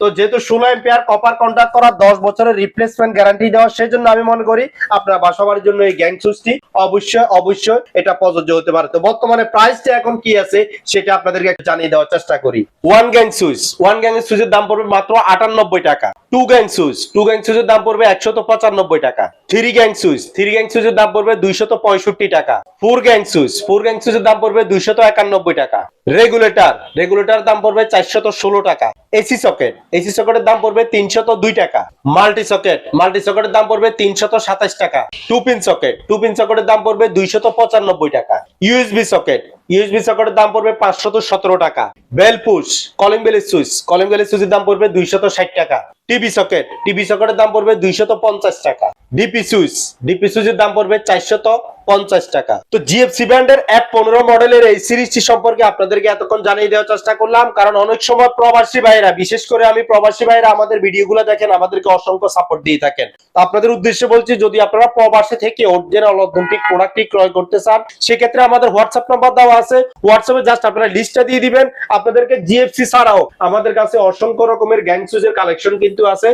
তো যেহেতু ষোলো এম্পিয়ার কপার কন্ট্রাক্ট করা দশ বছরের রিপ্লেসমেন্ট গ্যারান্টি দেওয়া, সেই জন্য আমি মনে করি আপনার বাসাবাড়ির জন্য এই গ্যাং সুইচটি অবশ্যই অবশ্যই এটা প্রযোজ্য হতে পারে। তো বর্তমানে প্রাইসটা এখন কি আছে, সেটা আপনাদেরকে জানিয়ে দেওয়ার চেষ্টা করি। One gang switch one gang সুইচের দাম পড়বে মাত্র আটানব্বই টাকা। Two gang switch two gang সুইচের দাম পড়বে একশত পঁচানব্বই টাকা। Three gang switch three gang সুইচের দাম পড়বে দুইশত পঁয়ষট্টি টাকা। Four gang switch four gang সুইচের দাম পড়বে দুইশত একানব্বই টাকা। রেগুলেটর রেগুলেটর দাম পড়বে চারশত ষোলো টাকা। এসি সকেট এসি সকেটের দাম পড়বে তিনশত দুই টাকা। মাল্টি সকেট মাল্টি সকেটের দাম পড়বে তিনশত সাতাশ টাকা। Two pin socket two pin সকেটের দাম পড়বে দুইশত পঁচানব্বই টাকা। ইউএসবি সকেট ইউএসবি সকেটের দাম পড়বে পাঁচশত সতেরো টাকা। বেল পুশ কলিং বেলের সুইচ কলিং বেলের সুইচের দাম পড়বে দুইশত ষাট টাকা। TV socket. টিভি সকেটের দাম পড়বে দুইশত পঞ্চাশ টাকা। DP switch. ডিপি সুইচের দাম পড়বে চারশত পঞ্চাশ টাকা। তো জিএফসি ব্র্যান্ডের এফ পনেরো মডেলের এই সিরিজটি সম্পর্কে আপনাদেরকে এতক্ষণ জানিয়ে দেওয়ার চেষ্টা করলাম, কারণ অনেক সময় প্রবাসী ভাইরা বিশেষ করে আমি প্রবাসী ভাইরা আমাদের ভিডিওগুলো দেখেন, আমাদেরকে অসংখ্য সাপোর্ট দিয়ে থাকেন। আপনাদের উদ্দেশ্যে বলছি, যদি আপনারা প্রবাসে থেকে অরিজিনাল অথেন্টিক প্রোডাক্টটি ক্রয় করতে চান, সেক্ষেত্রে আমাদের হোয়াটসঅ্যাপ নাম্বার দেওয়া আছে। হোয়াটসঅ্যাপে জাস্ট আপনারা লিস্টটা দিয়ে দিবেন। আপনাদেরকে জিএফসি ছাড়াও আমাদের কাছে অসংখ্য রকমের গ্যাং সুইচের কালেকশন কিন্তু আছে।